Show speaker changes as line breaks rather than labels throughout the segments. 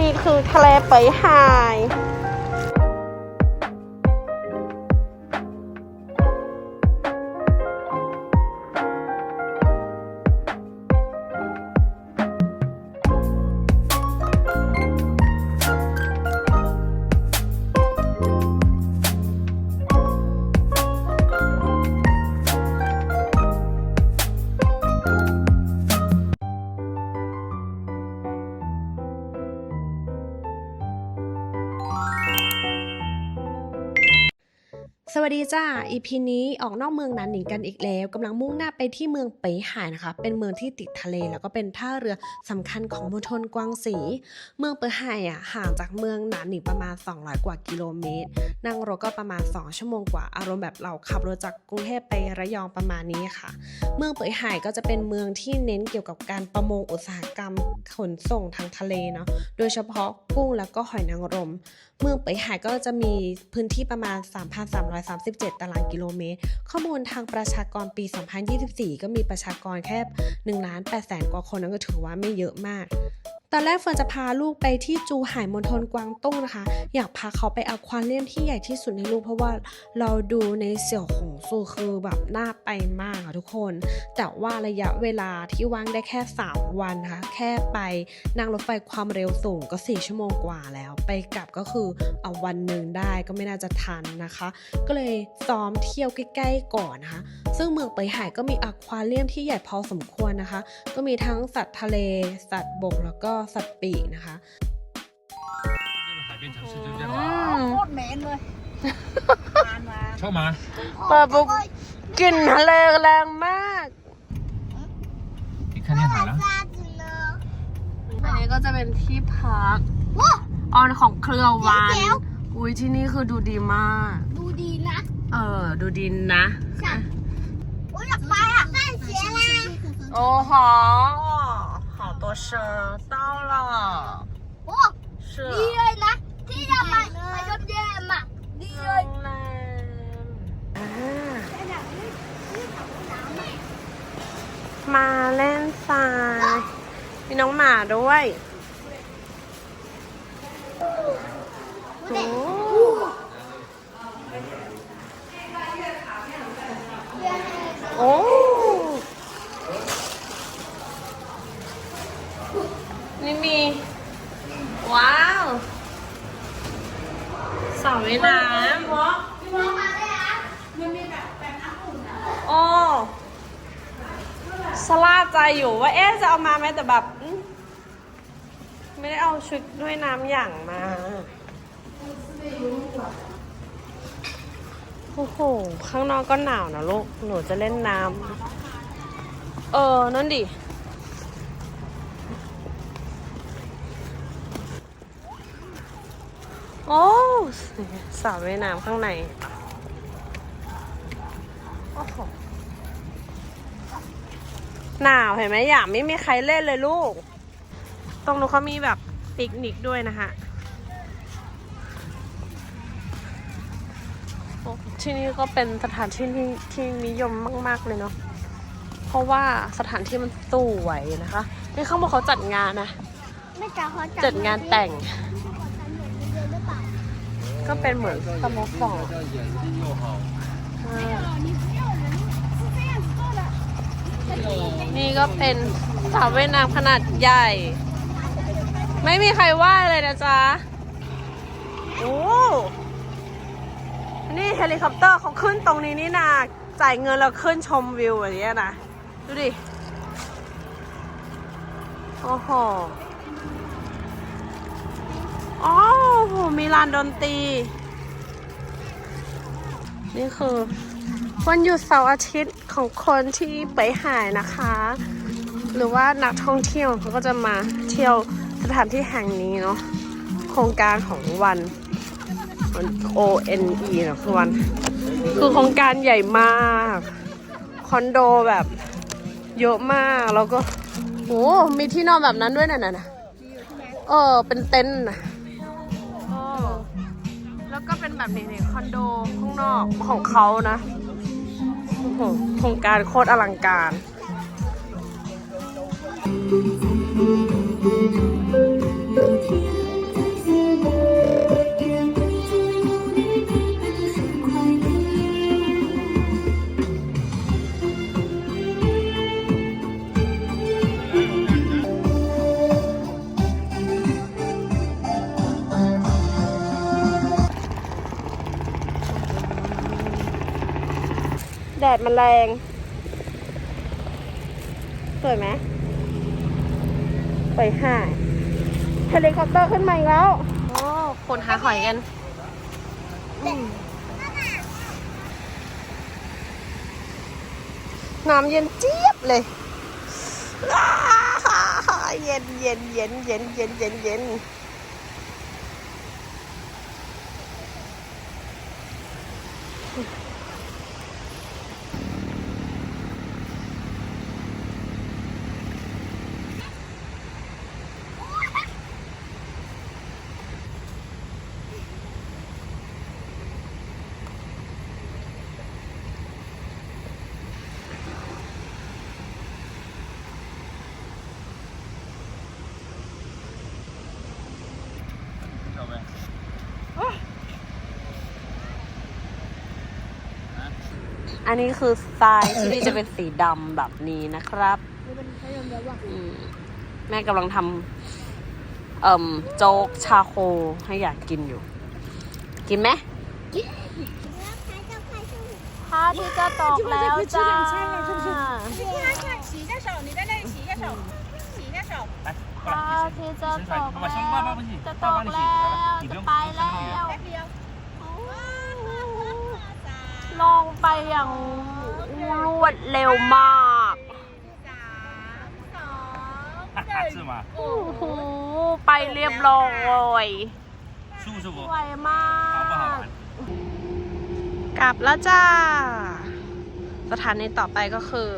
นี่คือทะเลเปยหาย วัสดีจ้า EP นี้ออกนอกเมืองนานหนิงกันอีกแล้วกำลังมุ่งหน้าไปที่เมืองเปยหายนะคะ เป็นเมืองที่ติดทะเลแล้วก็เป็นท่าเรือสำคัญของมณฑลกวางสี เมืองเปยหายอะห่างจากเมืองนานหนิงประมาณ 200 กว่ากิโลเมตร นั่งรถก็ประมาณ 2 ชั่วโมงกว่า อารมณ์แบบเราขับรถจากกรุงเทพไประยองประมาณนี้ค่ะ เมืองเปยหายก็จะเป็นเมืองที่เน้นเกี่ยวกับการประมงอุตสาหกรรมขนส่งทางทะเลเนาะ โดยเฉพาะกุ้งแล้วก็หอยนางรม เมืองเปยหายก็จะมีพื้นที่ประมาณ37 ตารางกิโลเมตร ข้อมูลทางประชากรปี 2024 ก็มีประชากรแค่1ล้าน8แสนกว่าคนนั่นก็ถือว่าไม่เยอะมาก อนแรกเฟิร์นจะพาลูกไปที่จูหายมณฑลกวางตุ้งนะคะ อยากพาเขาไปอควาเรียมที่ใหญ่ที่สุดในโลกเพราะว่าเราดูในเสี่ยวหงซูคือแบบน่าไปมากอะทุกคน แต่ว่าระยะเวลาที่ว่างได้แค่ 3 วันนะคะ แค่ไปนั่งรถไฟความเร็วสูงก็ 4 ชั่วโมงกว่าแล้ว ไปกลับก็คือเอาวันหนึ่งได้ก็ไม่น่าจะทันนะคะ ก็เลยซ้อมเที่ยวใกล้ๆก่อนนะคะ ซึ่งเมืองเปยหายก็มีอควาเรียมที่ใหญ่พอสมควรนะคะ ก็มีทั้งสัตว์ทะเล สัตว์บกแล้วก็สัตว์ปีกนะคะ
这个海边城市就这样
อื
啊，
ม
โคตรเหม็นเลยทานมา
臭吗？
เปิดปุ๊บกลิ่นทะเลแรงมาก
你看见海了？
อันนี้ก็จะเป็นที่พักออนของเครือวานอุ้ยที่นี่คือดูดีมาก
ดูดีนะ
เออ ดูดีนะ
โอ้ยอยากไปอ่ะนั่นเสียนะ
โอ้โห好 多蛇到了
โอ้
是
ดีเลยนะ ที่จะไปไปยมเยมอ่ะดีเลย
โรงแรมอ่ามาเล่นทรายมีน้องหมาด้วยโอ้โอ้ อยู่ว่าเอ๊ะจะเอามาไหมแต่แบบไม่ได้เอาชุดด้วยน้ำอย่างมาโอ้โห ข้างนอกก็หนาวนะลูก หนูจะเล่นน้ำ เออ นั่นดิ โอ้สระว่ายน้ำข้างในโอ้โห หนาวเห็นไหมอยากไม่มีใครเล่นเลยลูก ตรงนู้นเขามีแบบปิกนิกด้วยนะคะที่นี่ก็เป็นสถานที่ที่ที่นิยมมาก ๆ เลยเนาะ เพราะว่าสถานที่มันสวยนะคะ นี่เขาบอกเขาจัดงานนะ
จั
ดงานแต่ง ก็เป็นเหมือนสโมสร นี่ก็เป็นสระว่ายน้ำขนาดใหญ่ ไม่มีใครว่าเลยนะจ๊ะ โอ้นี่เฮลิคอปเตอร์เขาขึ้นตรงนี้นี่นาจ่ายเงินแล้วขึ้นชมวิวอย่างเงี้ยนะ ดูดิ โอ้โหอ๋อโห มีลานดนตรี นี่คือวันหยุดเสาร์อาทิตย์ ของคนที่ไปหายนะคะ หรือว่านักท่องเที่ยวเขาก็จะมาเที่ยวสถานที่แห่งนี้เนาะโครงการของวันวัน O N E เนอะคือวันคือโครงการใหญ่มากคอนโดแบบเยอะมากแล้วก็โอ้มีที่นอนแบบนั้นด้วยน่ะนะนะเออเป็นเต็นท์นะเออแล้วก็เป็นแบบนี้นี่คอนโดข้างนอกของเขานะ โหโครงการโคตรอลังการ
天
ดดมันแรง สวยไหมไปห่ายเฮลิคอปเตอร์ขึ้นมาอีกแล้ว โอ้คนหาหอยกันอืมน้ำเย็นเจี๊ยบเลยอ้าเย็นเย็นเย็นเย็นเย็นเย็นเย็น อันนี้คือทรายที่นี่จะเป็นสีดำแบบนี้นะครับมแม่กำลังทำเอ่มโจ๊กชาโคให้อยากกินอยู่ กินไหมพรอาที่จะตอกแล้วจ้าพระอาทิตย์จะตกแล้วจะไปแล้ว ลงไปอย่างรวดเร็วมาก
สามสอง
哈哈，是吗？
โอ้โหไปเรียบร้อย
舒不舒服？
ไวมา
好不好
ก
玩？
กลับแล้วจ้า สถานีต่อไปก็คือ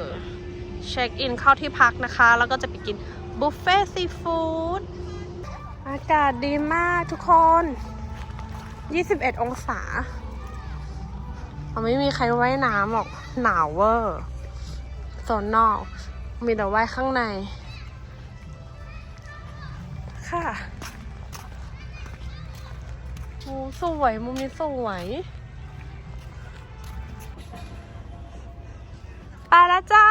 เช็คอินเข้าที่พักนะคะ แล้วก็จะไปกินบุฟเฟ่ซีฟู้ดอากาศดีมากทุกคน 21 องศา เอาไม่มีใครว่ายน้ำหรอกหนาวเวอร์โซนนอก มีแต่ว่ายข้างใน ค่ะโอ้สวยมุมนี้สวยไปแล้วจ้า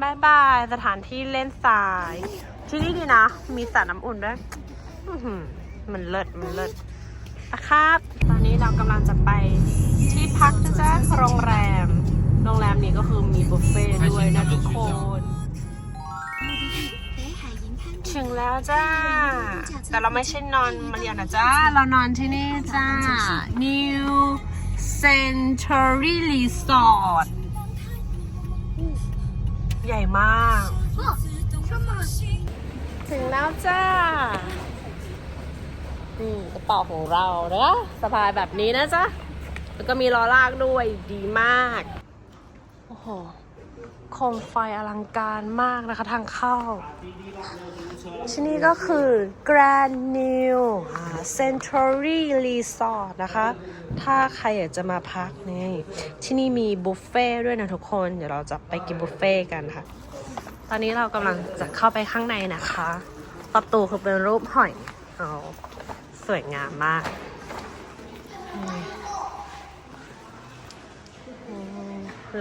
บายบายสถานที่เล่นทราย ที่นี่ดีนะ มีสระน้ำอุ่นด้วย มันเลิศ มันเลิศ นะครับ ตอนนี้เรากำลังจะไปที่พักนะจ๊ะโรงแรม โรงแรมนี้ก็คือมีบุฟเฟ่ต์ด้วยนะทุกคน ถึงแล้วจ้า แต่เราไม่ใช่นอนมาเรียนนะจ้า เรานอนที่นี่จ้า New Century Resort ใหญ่มาก ถึงแล้วจ้า นี่กระเป๋าของเราเนะสะพายแบบนี้นะจ๊ะ แล้วก็มีล้อลากด้วยดีมาก โอ้โหโคมไฟอลังการมากนะคะทางเข้า ที่นี่ก็คือ Grand New Century Resort นะคะ ถ้าใครอยากจะมาพักนี่ ที่นี่มีบุฟเฟ่ด้วยนะทุกคน เดี๋ยวเราจะไปกินบุฟเฟ่กันค่ะ ตอนนี้เรากำลังจะเข้าไปข้างในนะคะ ประตูคือเป็นรูปหอย เอา สวยงามมาก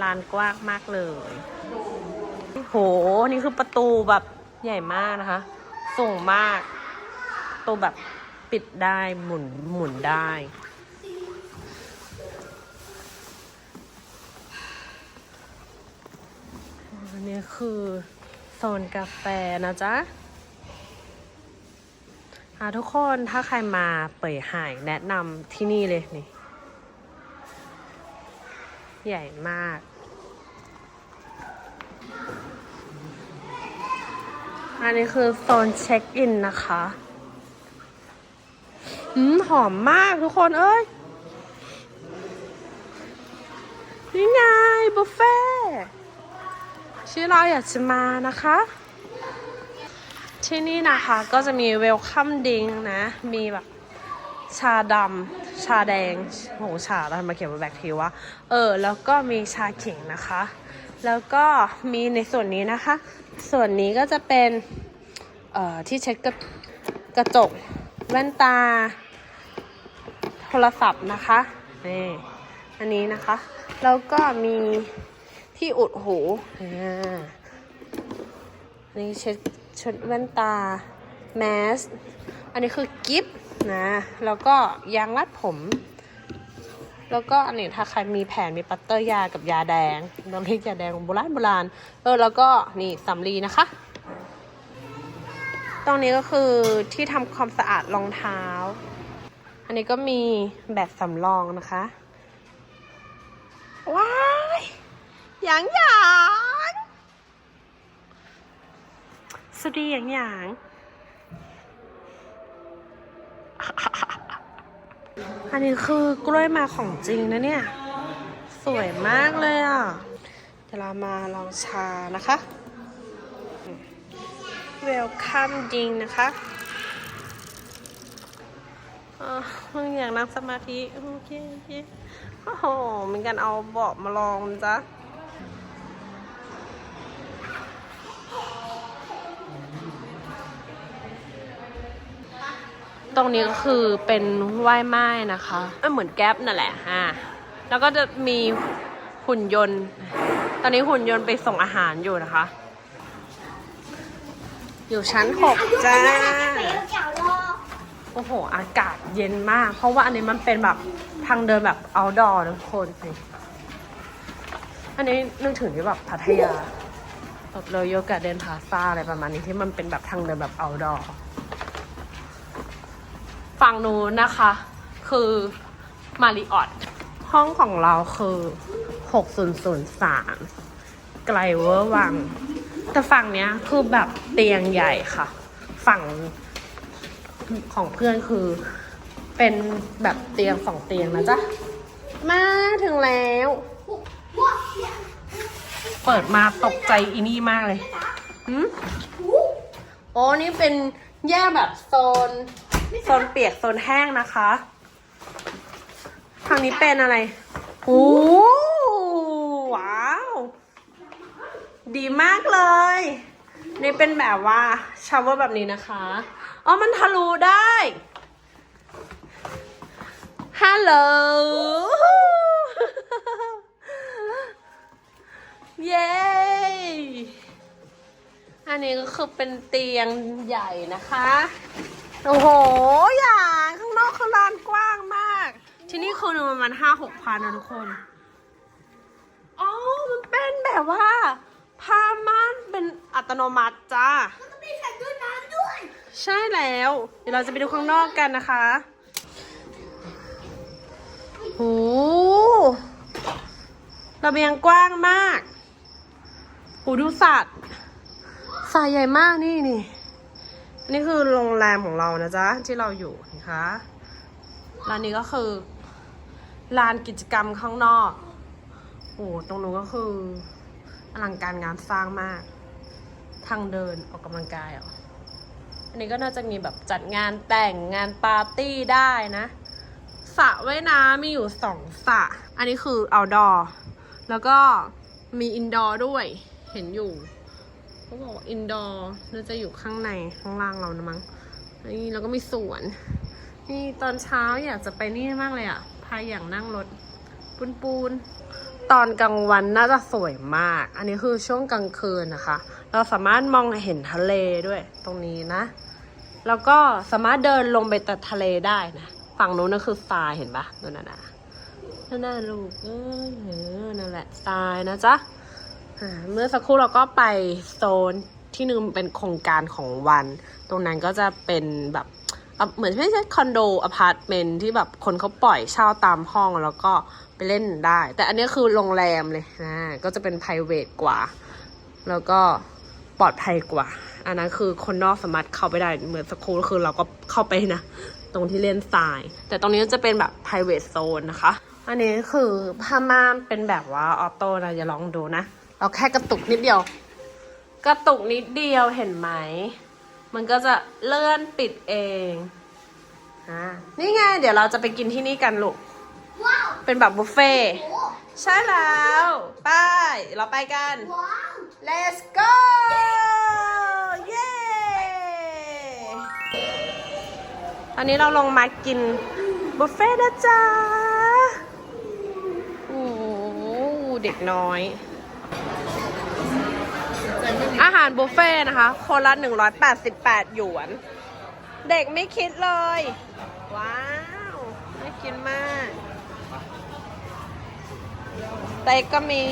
ลานกว้างมากเลยโห นี่คือประตูแบบใหญ่มากนะคะ สูงมากประตูแบบปิดได้หมุนหมุนได้อันนี้คือโซนกาแฟนะจ๊ะ อ่าทุกคนถ้าใครมาเป่ยหายแนะนำที่นี่เลยนี่ ใหญ่มาก อันนี้คือโซนเช็คอินนะคะอืมหอมมากทุกคนเอ้ย นี่ไงบุฟเฟ่ต์ที่เราอยากจะมานะคะ ที่นี่นะคะก็จะมีเวลคัมดิงนะ มีแบบชาดำชาแดงโหชาแล้วมาเขียนว่าแบคทีว่าเออ แล้วก็มีชาเข่งนะคะ แล้วก็มีในส่วนนี้นะคะ ส่วนนี้ก็จะเป็นเอ่อที่เช็ดกระกระจกแว่นตา โทรศัพท์นะคะนี่อันนี้นะคะ แล้วก็มีที่อุดหูอ่านนี้เช็ด ช็ดแว่นตา แมส อันนี้คือกิฟต์นะ แล้วก็ยางรัดผม แล้วก็อันนี้ถ้าใครมีแผนมีปัตเตอร์ยากับยาแดงน้ำพริกยาแดงโบราณโบราณ เออ แล้วก็นี่สำลีนะคะ ตรงนี้ก็คือที่ทำความสะอาดรองเท้า อันนี้ก็มีแบบสำรองนะคะ ว้ายยางหยาง สวัสดีหยางหยางอันนี้คือกล้วยมาของจริงนะเนี่ย สวยมากเลยอะเดี๋ยวเรามาลองชานะคะ เวลคัมดิงนะคะอ่ามึงอยากนั่งสมาธิ โอเคโอเคโอ้โหเหมือนกันเอาเบาะมาลองจ้ะ ตรงนี้ก็คือเป็นไหว้ไม้นะคะเเหมือนแก๊ปนั่นแหละฮะแล้วก็จะมีหุ่นยนต์ ตอนนี้หุ่นยนต์ไปส่งอาหารอยู่นะคะ อยู่ชั้นหกจ้า โอ้โห อากาศเย็นมาก เพราะว่าอันนี้มันเป็นแบบทางเดินแบบ outdoor ทุกคนนี่อันนี้นึกถึงที่แบบพัทยาแบบเลยโยกะเดนพาซาอะไรประมาณนี้ที่มันเป็นแบบทางเดินแบบ outdoor ฝั่งนู้นนะคะ คือมาริออตห้องของเราคือ 6003 ไกลเวอร์วัง แต่ฝั่งเนี้ยคือแบบเตียงใหญ่ค่ะ ฝั่งของเพื่อนคือเป็นแบบเตียงสองเตียงนะจ๊ะ มาถึงแล้ว เปิดมาตกใจอีนี่มากเลยหืมโอ้นี่เป็นแยกแบบโซน โซนเปียกโซนแห้งนะคะ ทางนี้เป็นอะไรโอ้ว้าว ดีมากเลย นี่เป็นแบบว่าชาวเวอร์แบบนี้นะคะ อ๋อ มันทะลุได้ ฮัลโหล เย้ อันนี้ก็คือเป็นเตียงใหญ่นะคะ โอ้โห อย่างข้างนอกคือลานกว้างมาก ที่นี่คือหนึ่งประมาณห้าหกพันนะทุกคน อ๋อ มันเป็นแบบว่าผ้าม่านเป็นอัตโนมัติจ้าใช่แล้ว เดี๋ยวเราจะไปดูข้างนอกกันนะคะโอ้ระเบียงกว้างมากโหดูสัตว์สายใหญ่มากนี่นี่อั นนี้คือโรงแรมของเรานะจ๊ะ ที่เราอยู่นะคะร้านนี้ก็คือลานกิจกรรมข้างนอกโอ้ตรงนู้นก็คืออลังการงานสร้างมาก ทางเดินออกกำลังกายอะอันนี้ก็น่าจะมีแบบจัดงานแต่งงานปาร์ตี้ได้นะสระว่ายน้ำมีอยู่สองสระอันนี้คือ outdoor แล้วก็มี indoor ด้วยเห็นอยู่ เขาบอกว่า indoor น่าจะอยู่ข้างในข้างล่างเรานะมั้งนี่แล้วก็มีสวน นี่ตอนเช้าอยากจะไปนี่มากเลยอะพายอย่างนั่งรถปูนปูนตอนกลางวันน่าจะสวยมาก อันนี้คือช่วงกลางคืนนะคะ เราสามารถมองเห็นทะเลด้วยตรงนี้นะ แล้วก็สามารถเดินลงไปตัดทะเลได้นะ ฝั่งนู้นนั่นคือทรายเห็นปะนั่นน่ะนั่นน่ะลูกเออเออนั่นแหละทรายนะจ๊ะ เมื่อสักครู่เราก็ไปโซนที่หนึ่งเป็นโครงการของวัน ตรงนั้นก็จะเป็นแบบเหมือนไม่ใช่คอนโดอพาร์ตเมนต์ที่แบบคนเขาปล่อยเช่าตามห้องแล้วก็ไปเล่นได้ แต่อันนี้คือโรงแรมเลยนะก็จะเป็น p r i v a t กว่า แล้วก็ปลอดภัยกว่า อันนั้นคือคนนอกสามารถเข้าไปได้เหมือนสกูลคือเราก็เข้าไปนะ ตรงที่เล่นทราย แต่ตรงนี้จะเป็นแบบ private zone นะคะ อันนี้คือผ้าม่านเป็นแบบว่าออโต้นะอย่าลองดูนะ เราแค่กระตุกนิดเดียว กระตุกนิดเดียวเห็นไหม มันก็จะเลื่อนปิดเองอ่านี่ไง เดี๋ยวเราจะไปกินที่นี่กันลูก เป็นแบบบุฟเฟ่ต์ใช่แล้วไปเราไปกัน let's go เย้ตอนนี้เราลงมากินบุฟเฟ่ต์นะจ๊ะโอ้โหเด็กน้อย อาหารบุฟเฟ่นะคะ คนละ 188 หยวน เด็กไม่คิดเลย ว้าวน่ากินมากเต็กก็มี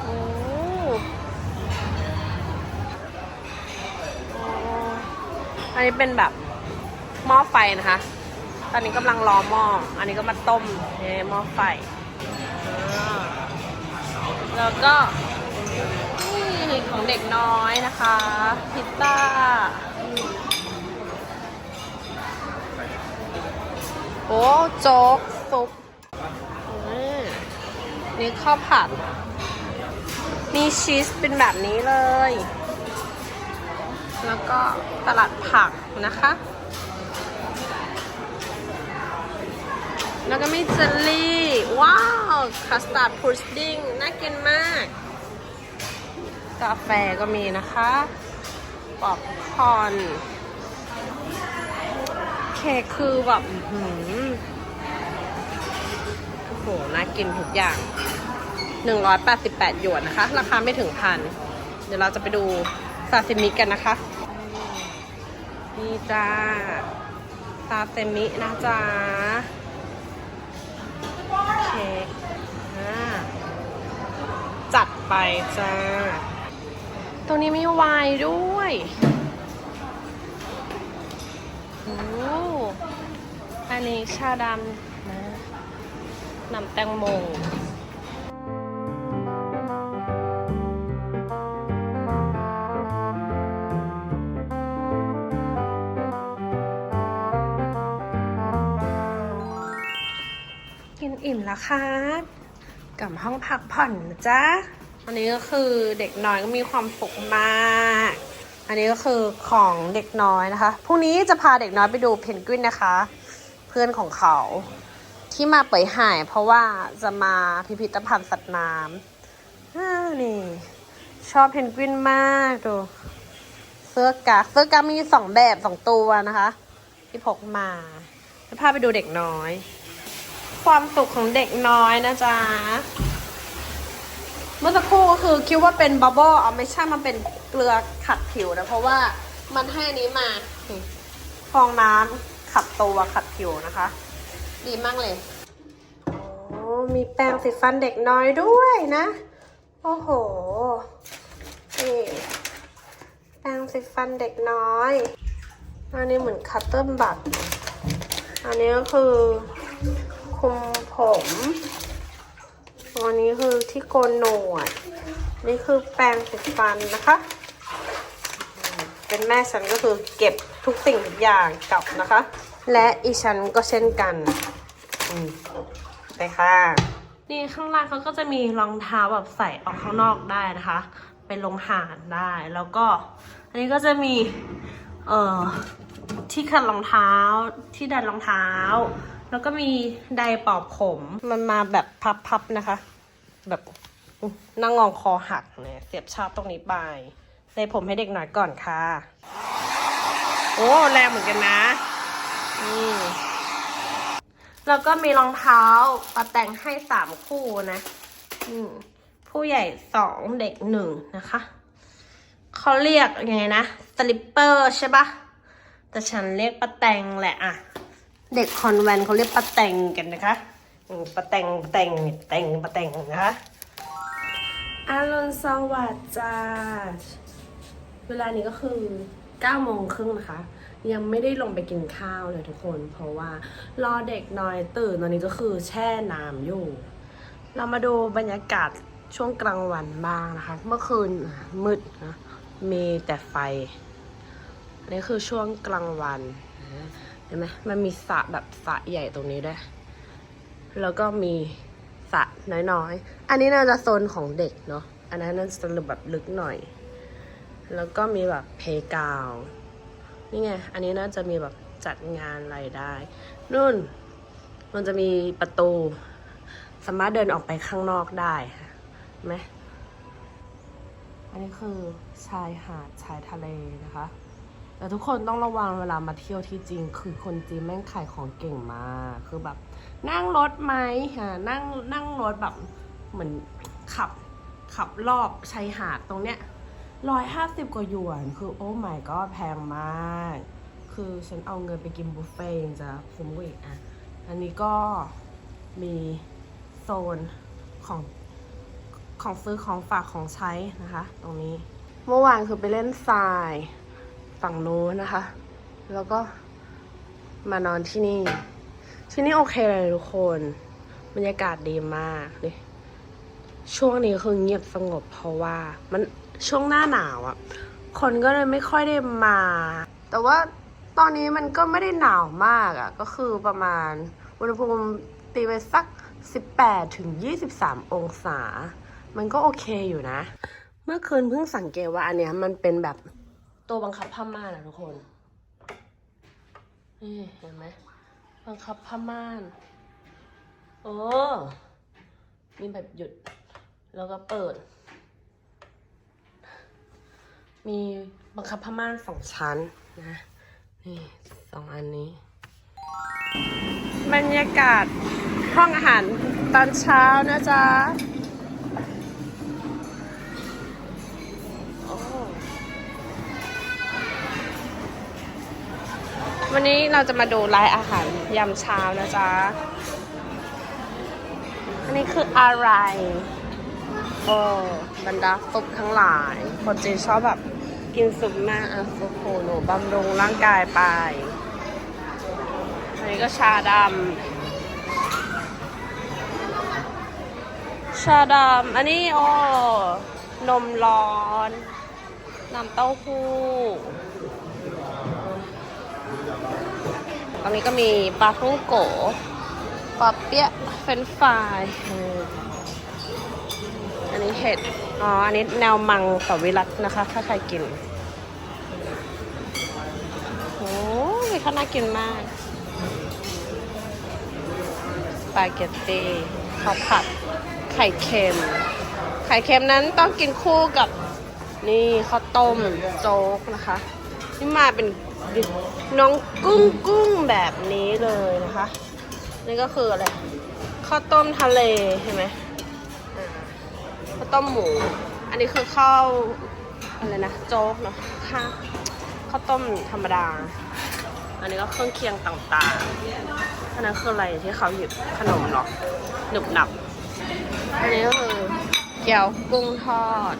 โอ้อันนี้เป็นแบบหม้อไฟนะคะ ตอนนี้กำลังรอหม้อ อันนี้ก็มาต้มในหม้อไฟ แล้วก็ นี่ของเด็กน้อยนะคะ พิซซ่าโอ้โจ๊กซุปนี่ข้าวผัด มีชีสเป็นแบบนี้เลย แล้วก็สลัดผักนะคะ แล้วก็มีเจลลี่ ว้าว คัสตาร์ดพุดดิ้งน่ากินมาก กาแฟก็มีนะคะปอบคอร์นเค้กคือแบบหือโอ้โห น่ากินทุกอย่าง 188 หยวนนะคะ ราคาไม่ถึงพัน เดี๋ยวเราจะไปดูซาซิมิกันนะคะ นี่จ้า ซาซิมินะจ๊ะเค้กอ่าจัดไปจ้า ตรงนี้มีวน์ด้วยโอ้อันนี้ชาดำนะน้ำแตงโมกินอิ่มแล้วค่ะกลับห้องพักผ่อนนะจ๊ะ อันนี้ก็คือเด็กน้อยก็มีความสุขมาก อันนี้ก็คือของเด็กน้อยนะคะ พรุ่งนี้จะพาเด็กน้อยไปดูเพนกวินนะคะ เพื่อนของเขาที่มาเปยหายเพราะว่าจะมาพิพิธภัณฑ์สัตว์น้ำนี่ ชอบเพนกวินมากดู เสื้อกากเสื้อกากมีสองแบบสองตัวนะคะ ที่พกมาจะพาไปดูเด็กน้อย ความสุขของเด็กน้อยนะจ๊ะ เมื่อสักครู่ก็คือคิดว่าเป็นบับเบิ้ลเอาไม่ใช่มันเป็นเกลือขัดผิวนะ เพราะว่ามันให้อันนี้มาฟองน้ำขัดตัวขัดผิวนะคะ ดีมากเลยโอ้มีแปรงสีฟันเด็กน้อยด้วยนะ โอ้โหนี่แปรงสีฟันเด็กน้อย อันนี้เหมือนคัตเตอร์บัตอันนี้ก็คือคุมผม อันนี้คือที่โกนหนวด นี่คือแปรงสีฟันนะคะ เป็นแม่ฉันก็คือเก็บทุกสิ่งทุกอย่างกลับนะคะ และอีฉันก็เช่นกันไปค่ะ นี่ข้างล่างเขาก็จะมีรองเท้าแบบใส่ออกข้างนอกได้นะคะ ไปลงหาดได้ แล้วก็ อันนี้ก็จะมี เอ่อ ที่ขัดรองเท้า ที่ดัดรองเท้า แล้วก็มีไดร์เป่าผม มันมาแบบพับๆนะคะ แบบนั่งงองคอหักเนี่ยเสียบชาร์ปตรงนี้ไปไดผมให้เด็กหน่อยก่อนค่ะ โอ้แรงเหมือนกันนะนี่แล้วก็มีรองเท้าปะแต่งให้สามคู่นะผู้ใหญ่สองเด็กหนึ่งนะคะเขาเรียกยังไงนะสลิปเปอร์ใช่ปะแต่ฉันเรียกปะแตงแหละอะ เด็กคอนแวนเขาเรียกปะแตงกันนะคะปะแตงแตงแตงปะแตงนะคะอารุณสวัสดิ์จ้า เวลานี้ก็คือ9โมงครึ่งนะคะ ยังไม่ได้ลงไปกินข้าวเลยทุกคน เพราะว่ารอเด็กน้อยตื่นตอนนี้ก็คือแช่น้ำอยู่ เรามาดูบรรยากาศช่วงกลางวันบ้างนะคะ เมื่อคืนมืดนะมีแต่ไฟอันนี้คือช่วงกลางวันนะ ห็นไหมมันมีสระแบบสระใหญ่ตรงนี้ด้วย แล้วก็มีสระน้อยๆ อันนี้น่าจะโซนของเด็กเนาะ อันนั้นน่าจะแบบลึกหน่อย แล้วก็มีแบบเพกาวนี่ไง อันนี้น่าจะมีแบบจัดงานอะไรได้ นู่น มันจะมีประตู สามารถเดินออกไปข้างนอกได้ไหมอันนี้คือชายหาดชายทะเลนะคะ แต่ทุกคนต้องระวังเวลามาเที่ยวที่จริงคือคนจีนแม่งขายของเก่งมากคือแบบ นั่งรถไหมฮะนั่งนั่งรถแบบเหมือนขับขับรอบชายหาดตรงเนี้ยร้อยห้าสิบกว่าหยวน คือโอ้ my god แพงมาก คือฉันเอาเงินไปกินบุฟเฟ่ต์ยังจะคุ้มกว่าอีกอะ อันนี้ก็มีโซนของของซื้อของฝากของใช้นะคะ ตรงนี้ เมื่อวานคือไปเล่นทราย ฝั่งโน้นนะคะ แล้วก็มานอนที่นี่ ที่นี่โอเคเลยทุกคน บรรยากาศดีมากเลยช่วงนี้คือเงียบสงบเพราะว่า มันช่วงหน้าหนาวอะ่ะ คนก็เลยไม่ค่อยได้มา แต่ว่าตอนนี้มันก็ไม่ได้หนาวมากอะ่ะ ก็คือประมาณอุณหภูมิตีไปสัก 18ถึง23 องศา มันก็โอเคอยู่นะ เมื่อคืนเพิ่งสังเกตว่าอันเนี้ยมันเป็นแบบ ตัวบังคับผ้าม่านอะทุกคน นี่เห็นไหมบังคับผ้าม่าน โอ้มีแบบหยุด แล้วก็เปิด มีบังคับผ้าม่านสองชั้นนะ นี่สองอันนี้ บรรยากาศห้องอาหารตอนเช้านะจ๊ะ วันนี้เราจะมาดูรายอาหารยามเช้านะจ๊ะ อันนี้คืออะไร โอ้บรรดาซุปทั้งหลายคนจีนชอบแบบกินซุปมากอะซุปโหนูบำรุงร่างกายไป อันนี้ก็ชาดำ ชาดำ อันนี้โอ้นมร้อน น้ำเต้าหู้ ตอนนี้ก็มีปลาท่องโกปลาเปี๊ยะเฟรนฟรายอันนี้เห็ด อ๋อ อันนี้แนวมังสวิรัตนะคะ ถ้าใครกิน โอ้ยเขาน่ากินมาก สปาเกตตีข้าวผัด ไข่เค็ม ไข่เค็มนั้นต้องกินคู่กับนี่ข้าวต้มโจ๊กนะคะที่มาเป็น น้องกุ้งกุ้งแบบนี้เลยนะคะ นี่ก็คืออะไรข้าวต้มทะเลใช่ไหมข้าวต้มหมู อันนี้คือข้าวอะไรนะโจ๊กเนาะข้าวข้าวต้มธรรมดา อันนี้ก็เครื่องเคียงต่างๆอันนั้นคืออะไรที่เขาหยิบขนมเหรอหนึบหนับอันนี้ก็คือแก้วกุ้งทอด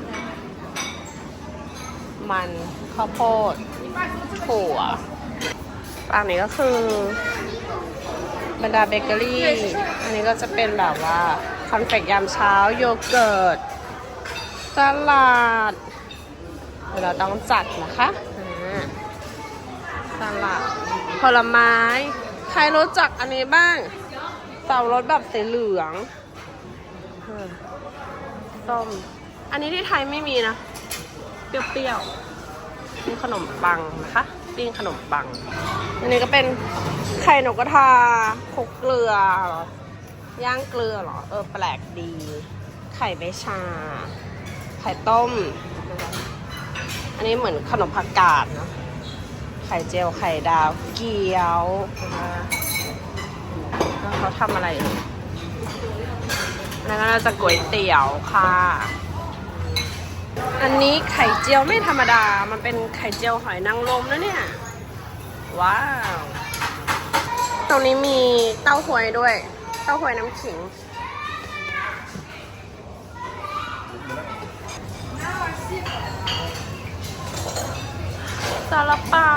มันข้าวโพด ถั่วฝั่งนี้ก็คือบรรดาเบเกอรี่ อันนี้ก็จะเป็นแบบว่าคอนเฟกยามเช้าโยเกิร์ตสลัดเราต้องจัดนะคะสลัดผลไม้ ใครรู้จักอันนี้บ้างเสารสแบบสีเหลืองส้ม อันนี้ที่ไทยไม่มีนะ เปรี้ยวๆ นี่ขนมปังนะคะปิ้งขนมปัง อันนี้ก็เป็นไข่นกกระทาคลุกเกลือหรอย่างเกลือเหรอ เออแปลกดี ไข่ใบชา ไข่ต้มนะคะอันนี้เหมือนขนมผักกาดเนอะไข่เจียวไข่ดาวเกี๊ยวนะคะแล้วเขาทำอะไรอยู่แล้วก็น่าจะก๋วยเตี๋ยวค่ะ อันนี้ไข่เจียวไม่ธรรมดา มันเป็นไข่เจียวหอยนางรมนะเนี่ย ว้าว ตรงนี้มีเต้าหวยด้วย เต้าหวยน้ำขิง ซาลาเปา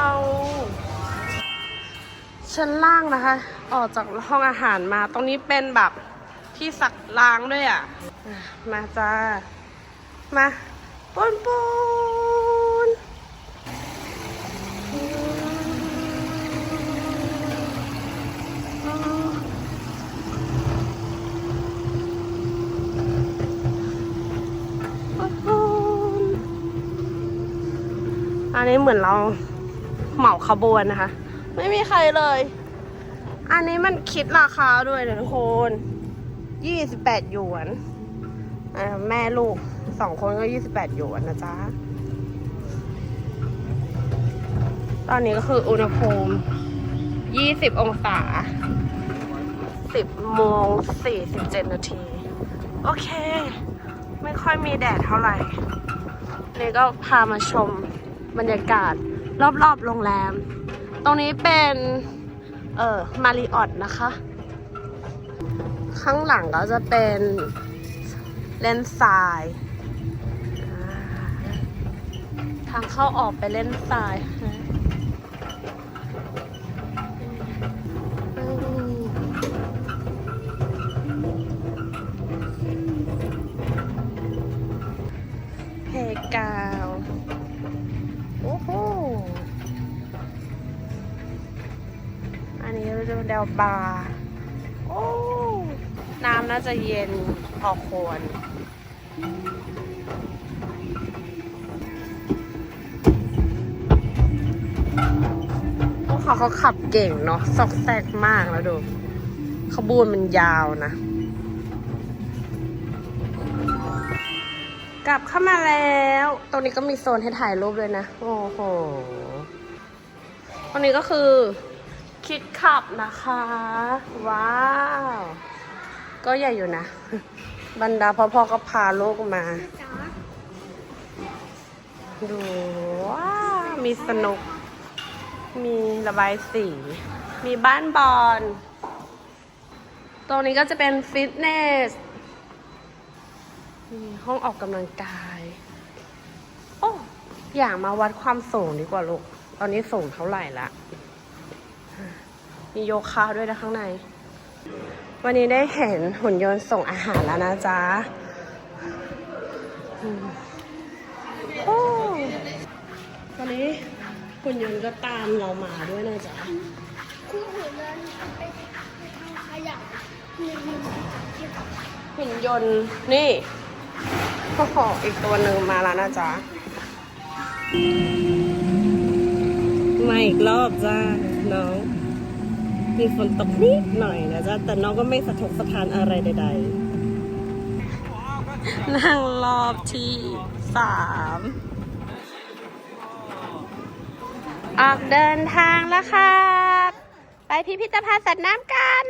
ชั้นล่างนะคะ ออกจากห้องอาหารมา ตรงนี้เป็นแบบที่สักล้างด้วยอะอะมาจ้า มา ปนปนปนปนอันนี้เหมือนเราเหมาขบวนนะคะ ไม่มีใครเลย อันนี้มันคิดราคาด้วยนะทุกคนยี่สิบแปดหยวน แม่ลูก สองคนก็ยี่สิบแปดหยวนนะจ๊ะ ตอนนี้ก็คืออุณหภูมิยี่สิบองศาสิบโมงสี่สิบเจ็ดนาที โอเค ไม่ค่อยมีแดดเท่าไหร่ นี่ก็พามาชมบรรยากาศรอบๆโรงแรม ตรงนี้เป็น เอ่อ มาริออตนะคะ ข้างหลังก็จะเป็นเล่นทรายอ่าทางเข้าออกไปเล่นทรายเพกาวโอ้โหอันนี้เราดูเดลบาร์โอ้น้ำน่าจะเย็นพอควร เขาเขาขับเก่งเนาะซอกแซกมากแล้วดูขบวนมันยาวนะ กลับเข้ามาแล้ว ตรงนี้ก็มีโซนให้ถ่ายรูปเลยนะ โอ้โห ตรงนี้ก็คือคิดขับนะคะ ว้าว ก็ใหญ่อยู่นะ บรรดาพ่อๆก็พาลูกมา ดูว้ามีสนุก มีระบายสี มีบ้านบอล ตรงนี้ก็จะเป็นฟิตเนส มีห้องออกกำลังกาย โอ้อยากมาวัดความสูงดีกว่าลูก ตอนนี้สูงเท่าไหร่ละมีโยคะด้วยนะข้างใน วันนี้ได้เห็นหุ่นยนต์ส่งอาหารแล้วนะจ๊ะอืมโอ้ตอนนี้ หุ่นยนต์ก็ตามเรามาด้วยนะจ๊ะ
คู่หูเดินไปทางขยะมีมีเก็
หุ่นยนต์นี่โอ้โหอีกตัวหนึ่งมาแล้วนะจ๊ะมาอีกรอบจ้าน้อง มีฝนตกนิดหน่อยนะจ๊ะแต่น้องก็ไม่สะทกสะทานอะไรใด ๆ นั่งรอบที่สาม ออกเดินทางแล้วครับ ไปพิพิธภัณฑ์สัตว์น้ำกัน